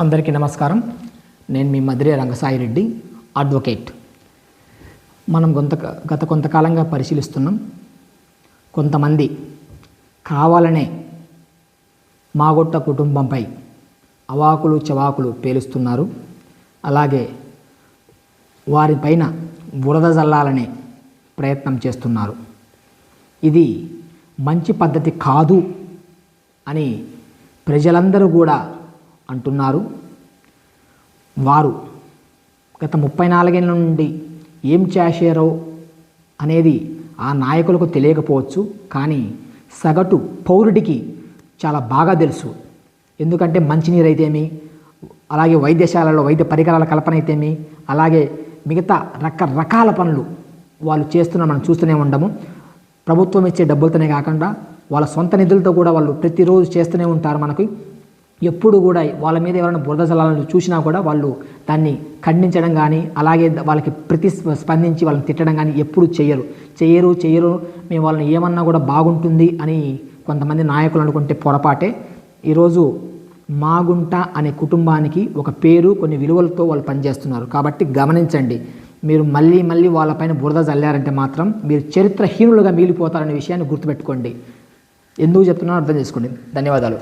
అందరికీ నమస్కారం. నేను మీ మధురే రంగసాయి రెడ్డి అడ్వకేట్. మనం కొంత గత కొంతకాలంగా పరిశీలిస్తున్నాం. కొంతమంది కావాలనే మాగొట్ట కుటుంబంపై అవాకులు చవాకులు పేలుస్తున్నారు. అలాగే వారిపైన బురద జల్లాలనే ప్రయత్నం చేస్తున్నారు. ఇది మంచి పద్ధతి కాదు అని ప్రజలందరూ కూడా అంటున్నారు. వారు గత ముప్పై నాలుగేళ్ళ నుండి ఏం చేశారో అనేది ఆ నాయకులకు తెలియకపోవచ్చు కానీ సగటు పౌరుడికి చాలా బాగా తెలుసు. ఎందుకంటే మంచినీరు అయితేమి అలాగే వైద్యశాలలో వైద్య పరికరాల కల్పన అయితేమి అలాగే మిగతా రకరకాల పనులు వాళ్ళు చేస్తున్న మనం చూస్తూనే ఉండము. ప్రభుత్వం ఇచ్చే డబ్బులతోనే కాకుండా వాళ్ళ సొంత నిధులతో కూడా వాళ్ళు ప్రతిరోజు చేస్తూనే ఉంటారు మనకి. ఎప్పుడు కూడా వాళ్ళ మీద ఎవరైనా బురద జలాలను చూసినా కూడా వాళ్ళు దాన్ని ఖండించడం కానీ అలాగే వాళ్ళకి ప్రతి స్పందించి వాళ్ళని తిట్టడం కానీ ఎప్పుడు చేయరు చేయరు చేయరు మేము వాళ్ళని ఏమన్నా కూడా బాగుంటుంది అని కొంతమంది నాయకులు అనుకుంటే పొరపాటే. ఈరోజు మాగుంట అనే కుటుంబానికి ఒక పేరు కొన్ని విలువలతో వాళ్ళు పనిచేస్తున్నారు. కాబట్టి గమనించండి. మీరు మళ్ళీ మళ్ళీ వాళ్ళపైన బురద చల్లారంటే మాత్రం మీరు చరిత్రహీనులుగా మిగిలిపోతారనే విషయాన్ని గుర్తుపెట్టుకోండి. ఎందుకు చెప్తున్నారో అర్థం చేసుకోండి. ధన్యవాదాలు.